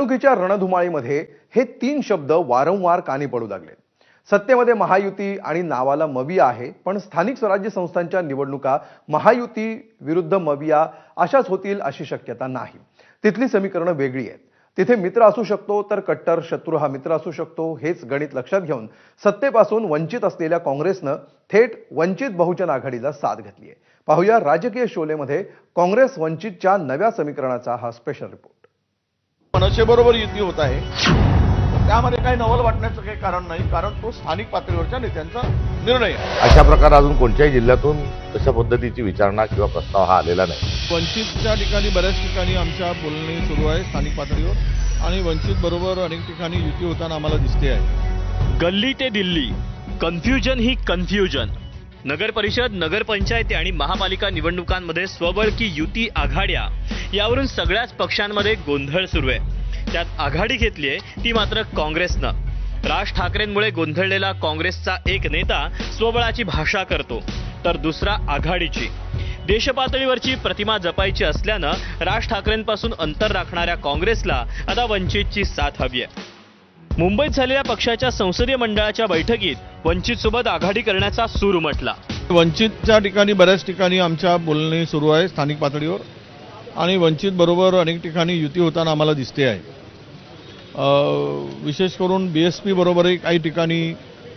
निवडणुकीच्या रणधुमाळीमध्ये हे तीन शब्द वारंवार कानी पडू लागले. सत्तेमध्ये महायुती आणि नावाला मविया आहे पण स्थानिक स्वराज्य संस्थांच्या निवडणुका महायुती विरुद्ध मविया अशाच होतील अशी शक्यता नाही. तिथली समीकरणं वेगळी आहेत. तिथे मित्र असू शकतो तर कट्टर शत्रू हा मित्र असू शकतो हेच गणित लक्षात घेऊन सत्तेपासून वंचित असलेल्या काँग्रेसनं थेट वंचित बहुजन आघाडीला साथ घेतली आहे पाहूया राजकीय शोलेमध्ये काँग्रेस वंचितच्या नव्या समीकरणाचा हा स्पेशल रिपोर्ट मनसेबरोबर युती होत आहे. त्यामध्ये काही नवल वाटण्याचं काही कारण नाही कारण तो स्थानिक पातळीवरच्या नेत्यांचा निर्णय आहे. अशा प्रकारे अजून कोणत्याही जिल्ह्यातून तशा पद्धतीची विचारणा किंवा प्रस्ताव हा आलेला नाही. वंचितच्या ठिकाणी बऱ्याच ठिकाणी आमच्या बोलणी सुरू आहे स्थानिक पातळीवर. आणि वंचित बरोबर अनेक ठिकाणी युती होताना आम्हाला दिसते आहे. गल्ली ते दिल्ली. कन्फ्युजन ही कन्फ्युजन. नगर परिषद नगरपंचायती आणि महापालिका निवडणुकांमध्ये स्वबळ की युती आघाड्या. यावरून सगळ्याच पक्षांमध्ये गोंधळ सुरू आहे. त्यात आघाडी घेतली आहे ती मात्र काँग्रेसनं. राज ठाकरेंमुळे गोंधळलेला काँग्रेसचा एक नेता स्वबळाची भाषा करतो तर दुसरा आघाडीची. देशपातळीवरची प्रतिमा जपायची असल्यानं राज ठाकरेंपासून अंतर राखणाऱ्या काँग्रेसला आता वंचितची साथ हवी आहे. मुंबईत झालेल्या पक्षाच्या संसदीय मंडळाच्या बैठकीत वंचित सोबत आघाडी करण्याचा सूर उमटला. वंचितच्या ठिकाणी बऱ्याच ठिकाणी आमच्या बोलणी सुरू आहे स्थानिक पातळीवर. आणि वंचित बरोबर अनेक ठिकाणी युती होताना आम्हाला दिसते आहे. विशेष करून बी एस पीबरोबरही काही ठिकाणी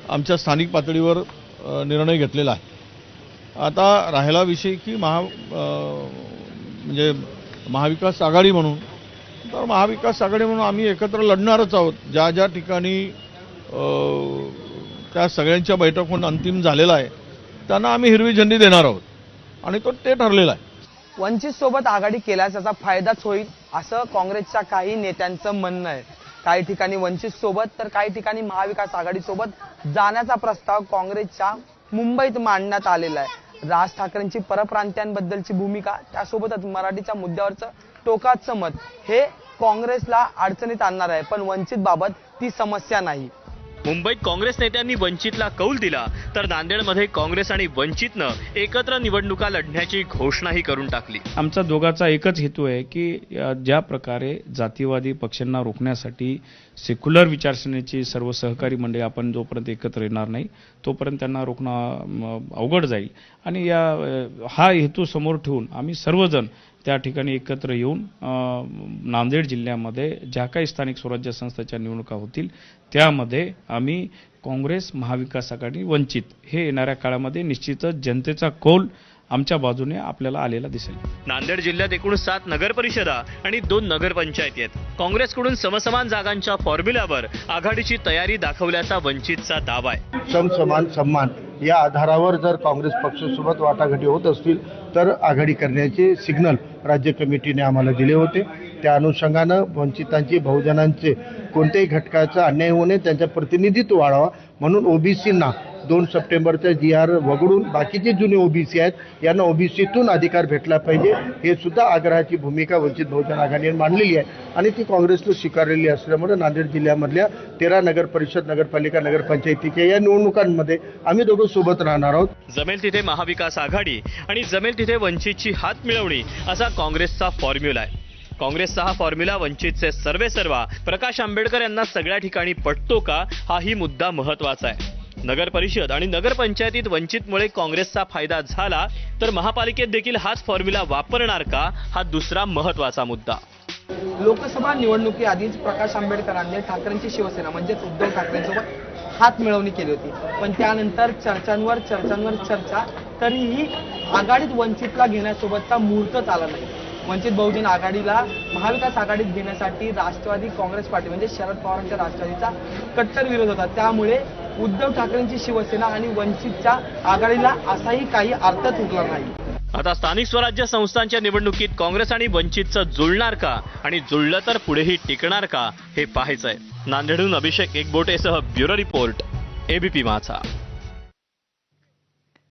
आमच्या स्थानिक पातळीवर निर्णय घेतलेला आहे. आता राहिला विषय की महा म्हणजे महाविकास आघाडी म्हणून तर महाविकास आघाडी म्हणून आम्ही एकत्र लढणारच आहोत. ज्या ज्या ठिकाणी त्या सगळ्यांच्या बैठक होऊन अंतिम झालेला आहे त्यांना आम्ही हिरवी झेंडी देणार आहोत. आणि तो ते ठरलेला आहे. वंचित सोबत आघाडी केल्यास त्याचा फायदाच होईल असं काँग्रेसच्या काही नेत्यांचं म्हणणं आहे. काही ठिकाणी वंचित सोबत तर काही ठिकाणी महाविकास आघाडी सोबत जाण्याचा प्रस्ताव काँग्रेसच्या मुंबईत मांडण्यात आलेला आहे. राज ठाकरेंची परप्रांत्यांबद्दलची भूमिका त्यासोबतच मराठीच्या मुद्द्यावरचं टोकाचं मत हे काँग्रेसला अडचणीत आणणार आहे. पण वंचित बाबत ती समस्या नाही. मुंबईत काँग्रेस नेत्यांनी वंचितला कौल दिला तर नांदेडमध्ये काँग्रेस आणि वंचितनं एकत्र निवडणुका लढण्याची घोषणाही करून टाकली. आमचा दोघाचा एकच हेतू आहे की ज्या प्रकारे जातीवादी पक्षांना रोखण्यासाठी सेक्युलर विचारसरणीची सर्व सहकारी मंडळी आपण जोपर्यंत एकत्र येणार नाही तोपर्यंत त्यांना रोखणं अवघड जाईल. आणि या हा हेतू समोर ठेवून आम्ही सर्वजण त्या ठिकाणी एकत्र येऊन नांदेड जिल्ह्यामध्ये ज्या काही स्थानिक स्वराज्य संस्थाच्या निवडणुका होतील त्यामध्ये आम्ही काँग्रेस महाविकास आघाडी वंचित हे येणाऱ्या काळामध्ये निश्चितच जनतेचा कौल आमच्या बाजूने आपल्याला आलेला दिसेल. नांदेड जिल्ह्यात एकूण सात नगर परिषदा आणि दोन नगरपंचायती आहेत. काँग्रेसकडून समसमान जागांच्या फॉर्म्युल्यावर आघाडीची तयारी दाखवल्याचा वंचितचा दावा आहे. सम समान सन्मान. या आधारावर जर काँग्रेस पक्षासोबत वाटाघाटी होत असतील तर आघाडी करण्याचे सिग्नल राज्य कमिटीने आम्हाला दिले होते. त्या अनुषंगानं वंचितांचे बहुजनांचे कोणत्याही घटकाचा अन्याय होऊ नये त्यांचा प्रतिनिधित्व वाढावा म्हणून ओबीसींना दोन सप्टेंबरचं जी आर वगळून बाकीचे जुने ओबीसी आहेत यांना ओबीसीतून अधिकार भेटला पाहिजे हे सुद्धा आग्रहाची भूमिका वंचित बहुजन आघाडीने मांडलेली आहे. आणि ती काँग्रेसनं स्वीकारलेली असल्यामुळे नांदेड जिल्ह्यामधल्या तेरा नगर परिषद नगरपालिका नगरपंचायतीच्या या निवडणुकांमध्ये आम्ही दोघं सोबत राहणार आहोत. जमेल तिथे महाविकास आघाडी आणि जमेल तिथे वंचितची हात मिळवणी असा काँग्रेसचा फॉर्म्युला आहे. काँग्रेसचा हा फॉर्म्युला वंचितचे सर्वे सर्वा प्रकाश आंबेडकर यांना सगळ्या ठिकाणी पटतो का? हाही मुद्दा महत्त्वाचा आहे. नगर परिषद आणि नगरपंचायतीत वंचितमुळे काँग्रेसचा फायदा झाला तर महापालिकेत देखील हाच फॉर्म्युला वापरणार का? हा दुसरा महत्त्वाचा मुद्दा. लोकसभा निवडणुकीआधीच प्रकाश आंबेडकरांनी ठाकरेंची शिवसेना म्हणजेच उद्धव ठाकरेंसोबत हात मिळवणी केली होती. पण त्यानंतर चर्चांवर चर्चांवर चर्चा तरीही आघाडीत वंचितला घेण्यासोबतचा मुहूर्तच आला नाही. वंचित बहुजन आघाडीला महाविकास आघाडीत घेण्यासाठी राष्ट्रवादी काँग्रेस पार्टी म्हणजे शरद पवारांच्या राष्ट्रवादीचा कट्टर विरोध होता. त्यामुळे उद्धव ठाकरेंची शिवसेना आणि वंचितच्या आघाडीला असाही काही अर्थच उरला नाही. आता स्थानिक स्वराज्य संस्थांच्या निवडणुकीत काँग्रेस आणि वंचितचं जुळणार का? आणि जुळलं तर पुढेही टिकणार का? हे पाहायचंय. नांदेडहून अभिषेक एकबोटेसह ब्युरो रिपोर्ट एबीपी माझा